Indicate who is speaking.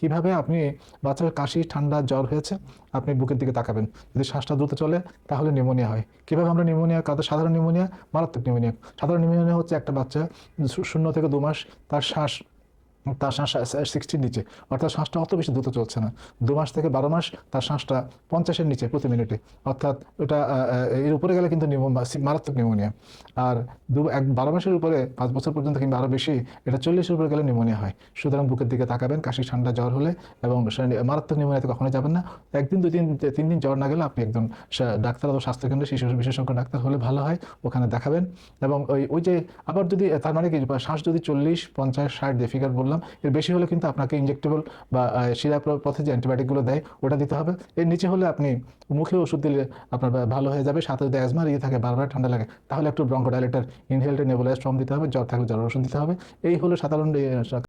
Speaker 1: কীভাবে আপনি বাচ্চার কাশি, ঠান্ডা, জ্বর হয়েছে, আপনি বুকের দিকে তাকাবেন। যদি শ্বাসটা দ্রুত চলে, তাহলে নিউমোনিয়া হয়। কীভাবে আমরা নিউমোনিয়া কাদের সাধারণ নিউমোনিয়া মারাত্মক নিউমোনিয়া। সাধারণ নিউমোনিয়া হচ্ছে একটা বাচ্চা শূন্য থেকে দু মাস, তার শ্বাস তার শ্বাস সিক্সটির নিচে। অর্থাৎ শ্বাসটা অত বেশি দ্রুত চলছে না। দু মাস থেকে বারো মাস তার শ্বাসটা পঞ্চাশের নিচে প্রতি মিনিটে অর্থাৎ ওটা এর উপরে গেলে কিন্তু মারাত্মক নিউমোনিয়া আর দু, এক, বারো মাসের উপরে, পাঁচ বছর পর্যন্ত কিংবা আরও বেশি, এটা চল্লিশের উপরে গেলে নিউমোনিয়া হয়। সুতরাং বুকের দিকে তাকাবেন, কাশি, ঠান্ডা, জ্বর হলে এবং মারাত্মক নিউমোনিয়াতে কখনোই যাবেন না। একদিন দুই দিন তিন দিন জ্বর না গেলে আপনি সা- ডাক্তার অথবা স্বাস্থ্যকেন্দ্রে, শিশু, বিশেষজ্ঞ ডাক্তার হলে ভালো হয়, ওখানে দেখাবেন। এবং ওই ওই যে আবার যদি, তার মানে কি, শ্বাস যদি চল্লিশ, পঞ্চাশ, ষাট, যে ফিগার বললাম এর বেশি হলে কিন্তু আপনাকে ইনজেক্টেবল বা শিরা পথে যে অ্যান্টিবায়োটিকগুলো দেয়, ওটা দিতে হবে। এর নিচে হলে আপনি মুখে ওষুধ দিলে আপনার ভালো হয়ে যাবে, সাথে যদি অ্যাজমার ইয়ে থাকে, বারবার ঠান্ডা লাগে, তাহলে একটু ব্রঙ্কোডাইলেটার ইনহেলটে নেবুলাইজ ফর্ম দিতে হবে, জ্বর থাকলে জ্বর ওষুধ দিতে হবে। এই হলো সাধারণ